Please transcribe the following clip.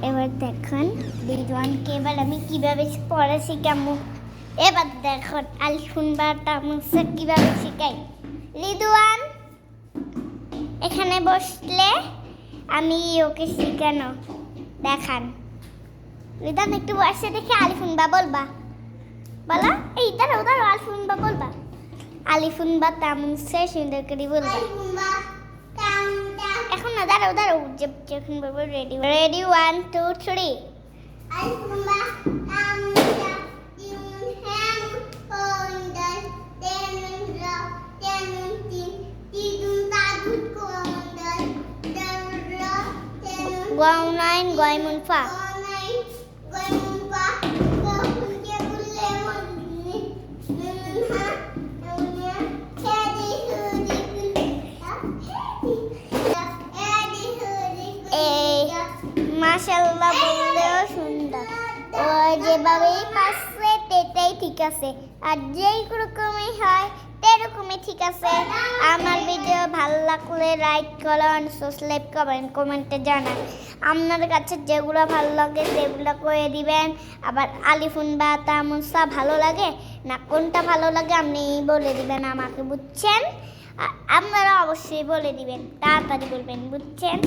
দেখুন রিদওয়ানকে এবার আমি কীভাবে পড়া শিখামো এবার দেখুন আলিফুন বা তামসা কীভাবে শিখাই? রিদওয়ান, এখানে বসলে আমি ওকে শিখানো। দেখান। রিদান একটু বসে দেখে আলিফুন বা বলবা। বলা, এই দাঁড়াও দাঁড়াও আলিফুন বা বলবা। আলিফুন বা তামসা সুন্দর করে বলবা। এখন না দাঁড়াও দাঁড়াও যে- যখন বলবো ready ready one two three গয় নাইন গয় মুনফা এই মাশাল্লাহ বললেও সুন্দর। ও যেভাবেই পাচ্ছে তেটাই ঠিক আছে। আর যেই রকমই হয় তেরকমই ঠিক আছে। আমার ভিডিও ভালো লাগলে লাইক করুন সাবস্ক্রাইব করেন কমেন্টে জানান আপনার কাছে যেগুলো ভালো লাগে সেগুলো করে দিবেন। আবার আলিফুন বা তামসা ভালো লাগে না কোনটা ভালো লাগে আপনি বলে দিবেন আমাকে, বুঝছেন? আপনারা অবশ্যই বলে দিবেন, তাড়াতাড়ি বলবেন, বুঝছেন?